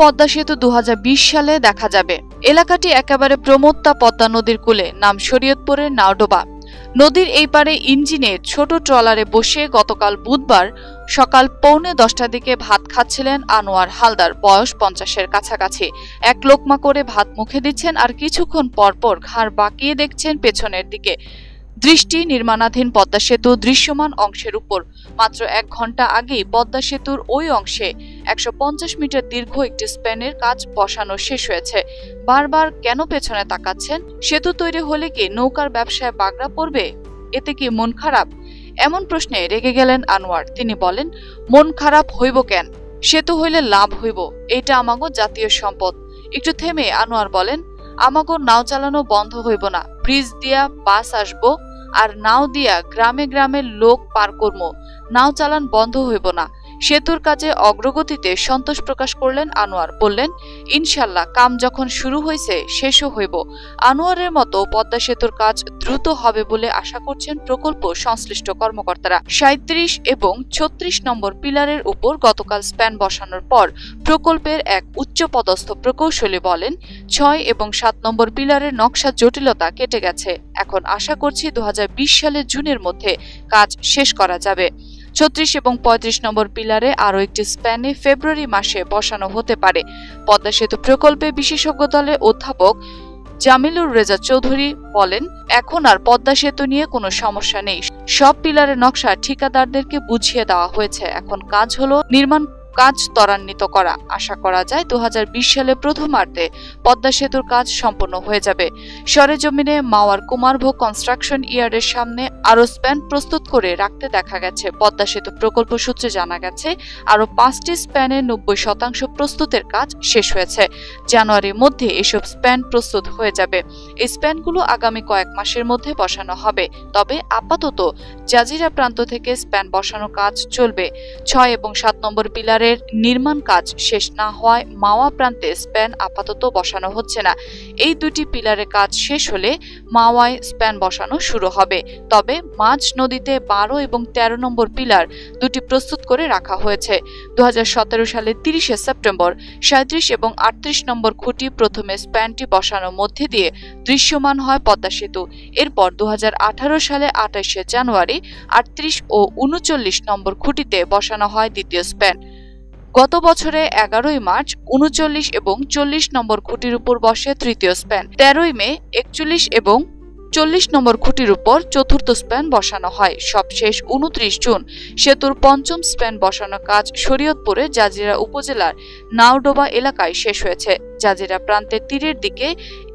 পদ্মা সেতু দুহাজার বিশ সালে দেখা যাবে। এলাকাটি একেবারে প্রমত্তা পদ্মা নদীর কূলে, নাম শরীয়তপুরের নাওডোবা। নদীর এই পারে ইঞ্জিনে ছোট ট্রলারে বসে গতকাল বুধবার সকাল পৌনে দশটার দিকে ভাত খাচ্ছিলেন আনোয়ার হালদার, বয়স পঞ্চাশের কাছাকাছি। এক লোকমা করে ভাত মুখে দিচ্ছেন আর কিছুক্ষণ পরপর ঘাড় বাঁকিয়ে দেখছেন পেছনের দিকে। দৃষ্টি নির্মাণাধীন পদ্মা সেতু দৃশ্যমান অংশের উপর। মাত্র এক ঘণ্টা আগেই পদ্মা সেতুর ওই অংশে একশো পঞ্চাশ মিটার দীর্ঘ একটি স্প্যানের কাজ বসানো শেষ হয়েছে। বারবার কেন পেছনে তাকাচ্ছেন? সেতু তৈরি হলে কি নৌকার ব্যবসায় বাগড়া পড়বে? এতে কি মন খারাপ? এমন প্রশ্নে রেগে গেলেন আনোয়ার। তিনি বলেন, মন খারাপ হইব কেন? সেতু হইলে লাভ হইব। এটা আমাগো জাতীয় সম্পদ। একটু থেমে আনোয়ার বলেন, আমাগো নাও চালানো বন্ধ হইব না। ব্রিজ দিয়া বাস আসব আর নাও দিয়া গ্রামে গ্রামে লোক পার করব নাও চালান বন্ধ হইব না। সেতুর কাজে অগ্রগতিতে সন্তোষ প্রকাশ করলেন আনোয়ার। বললেন, ইনশাল্লাহ, কাম যখন শুরু হয়েছে, শেষও হইব। আনোয়ারের মতো পদ্মা সেতুর কাজ দ্রুত হবে বলে আশা করছেন প্রকল্প সংশ্লিষ্ট কর্মকর্তারা। সাঁত্রিশ এবং ছত্রিশ নম্বর পিলারের উপর গতকাল স্প্যান বসানোর পর প্রকল্পের এক উচ্চপদস্থ প্রকৌশলী বলেন, ছয় এবং সাত নম্বর পিলারের নকশা জটিলতা কেটে গেছে। এখন আশা করছি দু সালের জুনের মধ্যে কাজ শেষ করা যাবে। ছত্রিশ এবং পঁয়ত্রিশ নম্বর পিলারে আরও একটি স্প্যানে ফেব্রুয়ারি মাসে বসানো হতে পারে। পদ্মা সেতু প্রকল্পে বিশেষজ্ঞ দলের অধ্যাপক জামিলুর রেজা চৌধুরী বলেন, এখন আর পদ্মা সেতু নিয়ে কোনো সমস্যা নেই। সব পিলারের নকশা ঠিকাদারদেরকে বুঝিয়ে দেওয়া হয়েছে। এখন কাজ হলো নির্মাণ কাজ ত্বরান্বিত করা। আশা করা যায় দু হাজার বিশ সালে প্রথমার্ধে পদ্মা সেতুর কাজ সম্পন্ন হয়ে যাবে। সরেজমিনে মাওয়ার কুমারভোগ কনস্ট্রাকশন ইয়ার্ডের সামনে আরও স্প্যান প্রস্তুত করে রাখতে দেখা গেছে। পদ্মা সেতু প্রকল্প সূত্রে জানা গেছে, আরও পাঁচটি স্প্যানে নব্বই শতাংশ প্রস্তুতের কাজ শেষ হয়েছে। জানুয়ারির মধ্যে এসব স্প্যান প্রস্তুত হয়ে যাবে। এই স্প্যানগুলো আগামী কয়েক মাসের মধ্যে বসানো হবে। তবে আপাতত জাজিরা প্রান্ত থেকে স্প্যান বসানো কাজ চলবে। ছয় এবং সাত নম্বর পিলারের নির্মাণ কাজ শেষ না হওয়ায় মাওয়া প্রান্তে স্প্যান আপাতত বসানো হচ্ছে না। এই দুটি পিলারের কাজ শেষ হলে মাওয়ায় স্প্যান বসানো শুরু হবে। তবে মাঝ নদীতে বারো এবং ১৩ নম্বর পিলার দুটি প্রস্তুত করে রাখা হয়েছে। দু সালের তিরিশে সেপ্টেম্বর সাঁত্রিশ এবং আটত্রিশ নম্বর খুঁটি প্রথমে স্প্যানটি বসানোর মধ্যে দিয়ে দৃশ্যমান হয় পদ্মা সেতু। এরপর দু হাজার আঠারো সালে আঠাশে জানুয়ারি আটত্রিশ ও উনচল্লিশ নম্বর খুঁটিতে বসানো হয় দ্বিতীয় স্প্যান। গত বছরে এগারোই মার্চ উনচল্লিশ এবং চল্লিশ নম্বর খুঁটির উপর বসে তৃতীয় স্প্যান। তেরোই মে একচল্লিশ এবং চল্লিশ নম্বর খুঁটির উপর চতুর্থ স্প্যান বসানো হয়। সবশেষ উনত্রিশ জুন সেতুর পঞ্চম স্প্যান বসানো কাজ শরীয়তপুরে জাজিরা উপজেলার নাওডোবা এলাকায় শেষ হয়েছে। জাজিরা প্রান্তের তীরের দিকে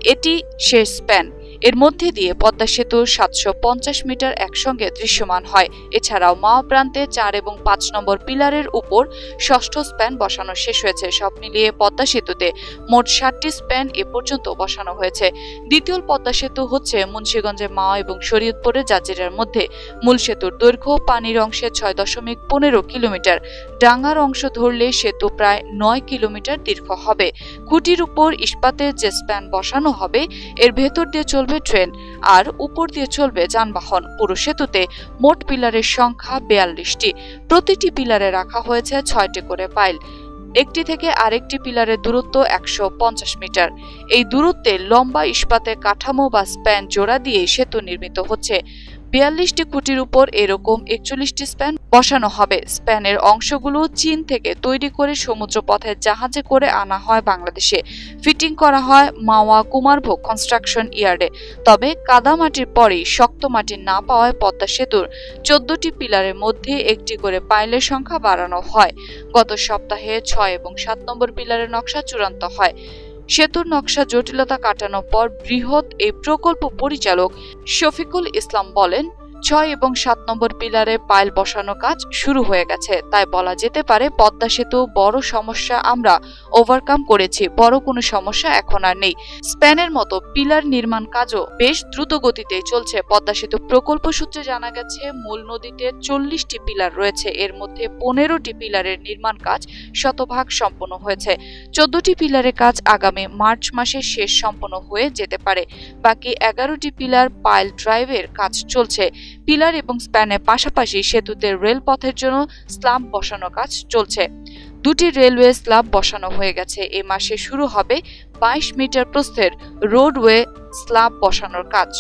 এটি শেষ স্প্যান। এর মধ্যে দিয়ে পদ্মা সেতু সাতশো পঞ্চাশ মিটার একসঙ্গে দৃশ্যমান হয়। এছাড়াও মাও প্রান্তে চার এবং পাঁচ নম্বর পিলারের উপর ষষ্ঠ স্প্যান বসানো শেষ হয়েছে। সব মিলিয়ে পদ্মা সেতুতে মোট ষাটটি স্প্যান এ পর্যন্ত বসানো হয়েছে। দ্বিতীয় পদ্মা সেতু হচ্ছে মুন্সীগঞ্জের মাও এবং শরীয়তপুরে জাজিরার মধ্যে। মূল সেতুর দৈর্ঘ্য পানির অংশে ছয় দশমিক পনেরো কিলোমিটার। ডাঙ্গার অংশ ধরলে সেতু প্রায় নয় কিলোমিটার দীর্ঘ হবে। খুঁটির উপর ইস্পাতের যে স্প্যান বসানো হবে, এর ভেতর দিয়ে চলবে ট্রেন, আর উপর দিয়ে চলবে যানবাহন। পুরো সেতুতে মোট পিলারের সংখ্যা বেয়াল্লিশটি। প্রতিটি পিলারে রাখা হয়েছে ছয়টি করে পাইল। একটি থেকে আরেকটি পিলারের দূরত্ব একশো পঞ্চাশ মিটার। এই দূরত্বে লম্বা ইস্পাতের কাঠামো বা স্প্যান জোড়া দিয়ে সেতু নির্মিত হচ্ছে। বিয়াল্লিশটি খুঁটির উপর এরকম একচল্লিশটি স্প্যান বসানো হবে। স্প্যানের অংশগুলো চীন থেকে তৈরি করে সমুদ্র পথে জাহাজে করে আনা হয় বাংলাদেশে। ফিটিং করা হয় মাওয়া কুমারভোগ কনস্ট্রাকশন ইয়ার্ডে। তবে কাদামাটির পরেই শক্ত মাটি না পাওয়ায় পদ্মা সেতুর চোদ্দটি পিলারের মধ্যে একটি করে পাইলের সংখ্যা বাড়ানো হয়। গত সপ্তাহে ছয় এবং সাত নম্বর পিলারের নকশা চূড়ান্ত হয়। সেতুর নকশা জটিলতা কাটানোর পর বৃহৎ এই প্রকল্প পরিচালক শফিকুল ইসলাম বলেন ছয় এবং সাত নম্বর পিলারে পাইল বসানো কাজ শুরু হয়ে গেছে। তাই বলা যেতে পারে, পদ্মা সেতু বড় সমস্যা আমরা ওভারকাম করেছি, বড় কোনো সমস্যা এখন আর নেই। স্প্যানের মতো পিলার নির্মাণ কাজও বেশ দ্রুত গতিতে চলছে। পদ্মা সেতু প্রকল্প সূত্রে জানা গেছে, মূল নদীতে চল্লিশটি পিলার রয়েছে। এর মধ্যে পনেরোটি পিলারের নির্মাণ কাজ শতভাগ সম্পন্ন হয়েছে। চোদ্দটি পিলারের কাজ আগামী মার্চ মাসে শেষ সম্পন্ন হয়ে যেতে পারে। বাকি এগারোটি পিলার পাইল ড্রাইভের কাজ চলছে। পিলার এবং স্প্যানের পাশাপাশি সেতুতে রেলপথের জন্য স্লাম বসানো কাজ চলছে। দুটি রেলওয়ে স্ল্যাব বসানো হয়ে গেছে। এ মাসে শুরু হবে বাইশ মিটার প্রস্থের রোডওয়ে স্ল্যাব বসানোর কাজ।